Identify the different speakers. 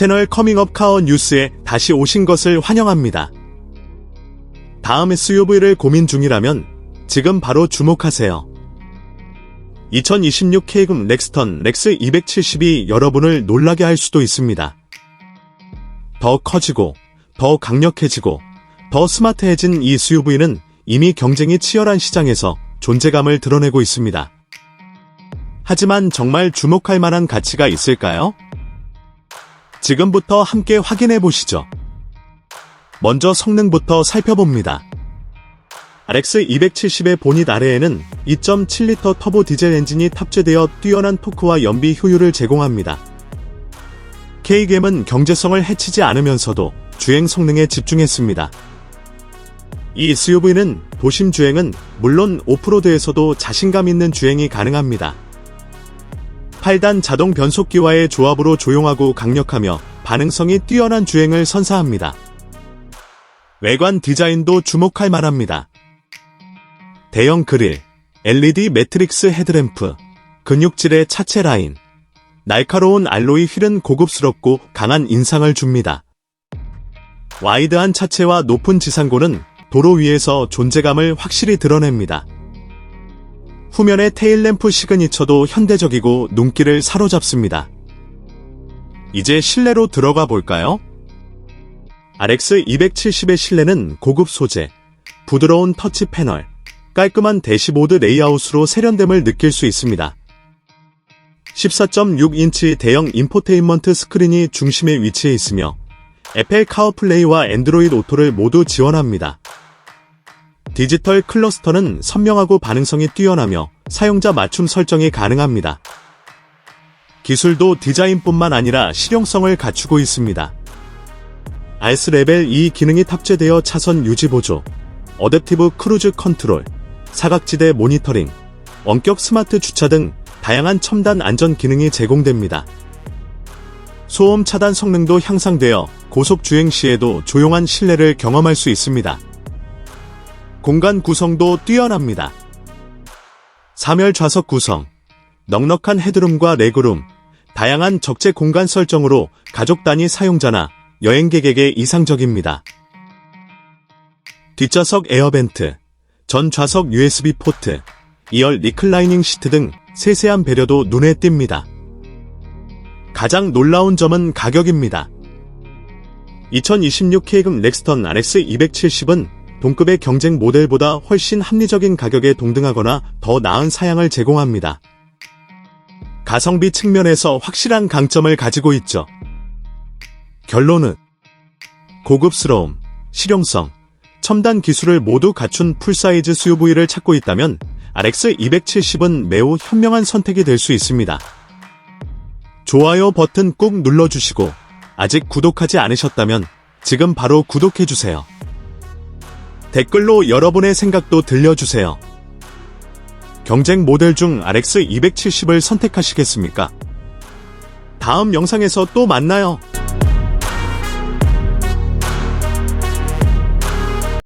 Speaker 1: 채널 커밍업 카어 뉴스에 다시 오신 것을 환영합니다. 다음 SUV를 고민 중이라면 지금 바로 주목하세요. 2026 K금 렉스턴 렉스 270이 여러분을 놀라게 할 수도 있습니다. 더 커지고, 더 강력해지고, 더 스마트해진 이 SUV는 이미 경쟁이 치열한 시장에서 존재감을 드러내고 있습니다. 하지만 정말 주목할 만한 가치가 있을까요? 지금부터 함께 확인해 보시죠. 먼저 성능부터 살펴봅니다. RX 270의 보닛 아래에는 2.7리터 터보 디젤 엔진이 탑재되어 뛰어난 토크와 연비 효율을 제공합니다. K겜은 경제성을 해치지 않으면서도 주행 성능에 집중했습니다. 이 SUV는 도심 주행은 물론 오프로드에서도 자신감 있는 주행이 가능합니다. 8단 자동 변속기와의 조합으로 조용하고 강력하며 반응성이 뛰어난 주행을 선사합니다. 외관 디자인도 주목할 만합니다. 대형 그릴, LED 매트릭스 헤드램프, 근육질의 차체 라인, 날카로운 알로이 휠은 고급스럽고 강한 인상을 줍니다. 와이드한 차체와 높은 지상고는 도로 위에서 존재감을 확실히 드러냅니다. 후면의 테일램프 시그니처도 현대적이고 눈길을 사로잡습니다. 이제 실내로 들어가 볼까요? RX 270의 실내는 고급 소재, 부드러운 터치 패널, 깔끔한 대시보드 레이아웃으로 세련됨을 느낄 수 있습니다. 14.6인치 대형 인포테인먼트 스크린이 중심에 위치해 있으며 애플 카어플레이와 앤드로이드 오토를 모두 지원합니다. 디지털 클러스터는 선명하고 반응성이 뛰어나며 사용자 맞춤 설정이 가능합니다. 기술도 디자인뿐만 아니라 실용성을 갖추고 있습니다. RS 레벨 2 기능이 탑재되어 차선 유지 보조, 어댑티브 크루즈 컨트롤, 사각지대 모니터링, 원격 스마트 주차 등 다양한 첨단 안전 기능이 제공됩니다. 소음 차단 성능도 향상되어 고속 주행 시에도 조용한 실내를 경험할 수 있습니다. 공간 구성도 뛰어납니다. 3열 좌석 구성, 넉넉한 헤드룸과 레그룸, 다양한 적재 공간 설정으로 가족 단위 사용자나 여행객에게 이상적입니다. 뒷좌석 에어벤트, 전 좌석 USB 포트, 2열 리클라이닝 시트 등 세세한 배려도 눈에 띕니다. 가장 놀라운 점은 가격입니다. 2026 K금 렉스턴 RX 270은 동급의 경쟁 모델보다 훨씬 합리적인 가격에 동등하거나 더 나은 사양을 제공합니다. 가성비 측면에서 확실한 강점을 가지고 있죠. 결론은 고급스러움, 실용성, 첨단 기술을 모두 갖춘 풀사이즈 SUV를 찾고 있다면 RX 270은 매우 현명한 선택이 될 수 있습니다. 좋아요 버튼 꾹 눌러주시고 아직 구독하지 않으셨다면 지금 바로 구독해주세요. 댓글로 여러분의 생각도 들려주세요. 경쟁 모델 중 RX 270을 선택하시겠습니까? 다음 영상에서 또 만나요.